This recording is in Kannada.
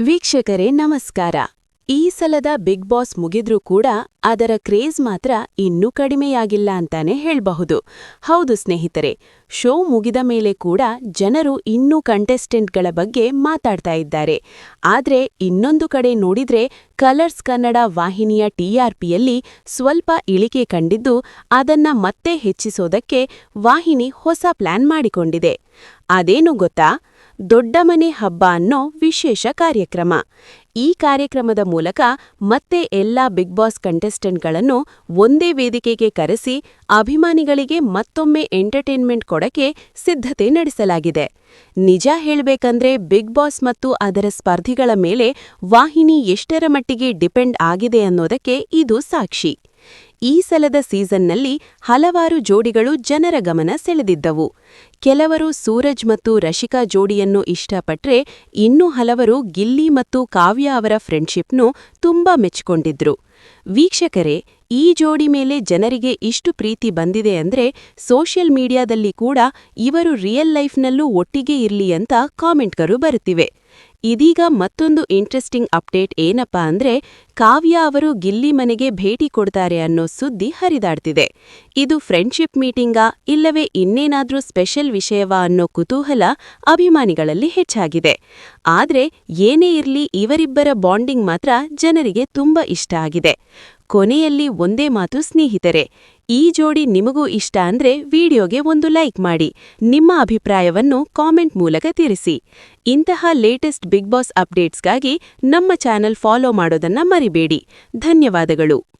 ವೀಕ್ಷಕರೇ, ನಮಸ್ಕಾರ. ಈ ಸಲದ ಬಿಗ್ ಬಾಸ್ ಮುಗಿದ್ರೂ ಕೂಡ ಅದರ ಕ್ರೇಜ್ ಮಾತ್ರ ಇನ್ನೂ ಕಡಿಮೆಯಾಗಿಲ್ಲ ಅಂತಾನೆ ಹೇಳ್ಬಹುದು. ಹೌದು ಸ್ನೇಹಿತರೆ ಶೋ ಮುಗಿದ ಮೇಲೆ ಕೂಡ ಜನರು ಇನ್ನೂ ಕಂಟೆಸ್ಟೆಂಟ್ಗಳ ಬಗ್ಗೆ ಮಾತಾಡ್ತಾ ಇದ್ದಾರೆ. ಆದ್ರೆ ಇನ್ನೊಂದು ಕಡೆ ನೋಡಿದ್ರೆ ಕಲರ್ಸ್ ಕನ್ನಡ ವಾಹಿನಿಯ ಟಿಆರ್ಪಿಯಲ್ಲಿ ಸ್ವಲ್ಪ ಇಳಿಕೆ ಕಂಡಿದ್ದು ಅದನ್ನ ಮತ್ತೆ ಹೆಚ್ಚಿಸೋದಕ್ಕೆ ವಾಹಿನಿ ಹೊಸ ಪ್ಲಾನ್ ಮಾಡಿಕೊಂಡಿದೆ. ಅದೇನು ಗೊತ್ತಾ? ದೊಡ್ಡ ಮನೆ ಹಬ್ಬ ಅನ್ನೋ ವಿಶೇಷ ಕಾರ್ಯಕ್ರಮ. ಈ ಕಾರ್ಯಕ್ರಮದ ಮೂಲಕ ಮತ್ತೆ ಎಲ್ಲಾ ಬಿಗ್ ಬಾಸ್ ಕಂಟೆಸ್ಟೆಂಟ್ಗಳನ್ನು ಒಂದೇ ವೇದಿಕೆಗೆ ಕರೆಸಿ ಅಭಿಮಾನಿಗಳಿಗೆ ಮತ್ತೊಮ್ಮೆ ಎಂಟರ್ಟೈನ್ಮೆಂಟ್ ಕೊಡಕ್ಕೆ ಸಿದ್ಧತೆ ನಡೆಸಲಾಗಿದೆ. ನಿಜ ಹೇಳಬೇಕಂದ್ರೆ ಬಿಗ್ ಬಾಸ್ ಮತ್ತು ಅದರ ಸ್ಪರ್ಧಿಗಳ ಮೇಲೆ ವಾಹಿನಿ ಎಷ್ಟರ ಮಟ್ಟಿಗೆ ಡಿಪೆಂಡ್ ಆಗಿದೆ ಅನ್ನೋದಕ್ಕೆ ಇದು ಸಾಕ್ಷಿ. ಈ ಸಲದ ಸೀಸನ್ನಲ್ಲಿ ಹಲವಾರು ಜೋಡಿಗಳು ಜನರ ಗಮನ ಸೆಳೆದಿದ್ದವು. ಕೆಲವರು ಸೂರಜ್ ಮತ್ತು ರಶಿಕಾ ಜೋಡಿಯನ್ನು ಇಷ್ಟಪಟ್ರೆ ಇನ್ನು ಹಲವರು ಗಿಲ್ಲಿ ಮತ್ತು ಕಾವ್ಯ ಅವರ ಫ್ರೆಂಡ್ಶಿಪ್ನು ತುಂಬಾ ಮೆಚ್ಚಿಕೊಂಡಿದ್ರು. ವೀಕ್ಷಕರೇ ಈ ಜೋಡಿ ಮೇಲೆ ಜನರಿಗೆ ಇಷ್ಟು ಪ್ರೀತಿ ಬಂದಿದೆ ಅಂದ್ರೆ ಸೋಷಿಯಲ್ ಮೀಡಿಯಾದಲ್ಲಿ ಕೂಡ ಇವರು ರಿಯಲ್ ಲೈಫ್ನಲ್ಲೂ ಒಟ್ಟಿಗೆ ಇರ್ಲಿ ಅಂತ ಕಾಮೆಂಟ್ಗಳು ಬರುತ್ತಿವೆ. ಇದೀಗ ಮತ್ತೊಂದು ಇಂಟ್ರೆಸ್ಟಿಂಗ್ ಅಪ್ಡೇಟ್ ಏನಪ್ಪಾ ಅಂದ್ರೆ ಕಾವ್ಯ ಅವರು ಗಿಲ್ಲಿ ಮನೆಗೆ ಭೇಟಿ ಕೊಡ್ತಾರೆ ಅನ್ನೋ ಸುದ್ದಿ ಹರಿದಾಡ್ತಿದೆ. ಇದು ಫ್ರೆಂಡ್ಶಿಪ್ ಮೀಟಿಂಗಾ ಇಲ್ಲವೇ ಇನ್ನೇನಾದ್ರೂ ಸ್ಪೆಷಲ್ ವಿಷಯವಾ ಅನ್ನೋ ಕುತೂಹಲ ಅಭಿಮಾನಿಗಳಲ್ಲಿ ಹೆಚ್ಚಾಗಿದೆ. ಆದ್ರೆ ಏನೇ ಇರ್ಲಿ ಇವರಿಬ್ಬರ ಬಾಂಡಿಂಗ್ ಮಾತ್ರ ಜನರಿಗೆ ತುಂಬಾ ಇಷ್ಟ ಆಗಿದೆ. ಕೊನೆಯಲ್ಲಿ ಒಂದೇ ಮಾತು ಸ್ನೇಹಿತರೆ, ಈ ಜೋಡಿ ನಿಮಗೂ ಇಷ್ಟ ಅಂದ್ರೆ ವಿಡಿಯೋಗೆ ಒಂದು ಲೈಕ್ ಮಾಡಿ, ನಿಮ್ಮ ಅಭಿಪ್ರಾಯವನ್ನು ಕಾಮೆಂಟ್ ಮೂಲಕ ತಿಳಿಸಿ. ಇಂತಹ ಲೇಟೆಸ್ಟ್ ಬಿಗ್ ಬಾಸ್ ಅಪ್ಡೇಟ್ಸ್ಗಾಗಿ ನಮ್ಮ ಚಾನೆಲ್ ಫಾಲೋ ಮಾಡೋದನ್ನ ಮರಿಬೇಡಿ. ಧನ್ಯವಾದಗಳು.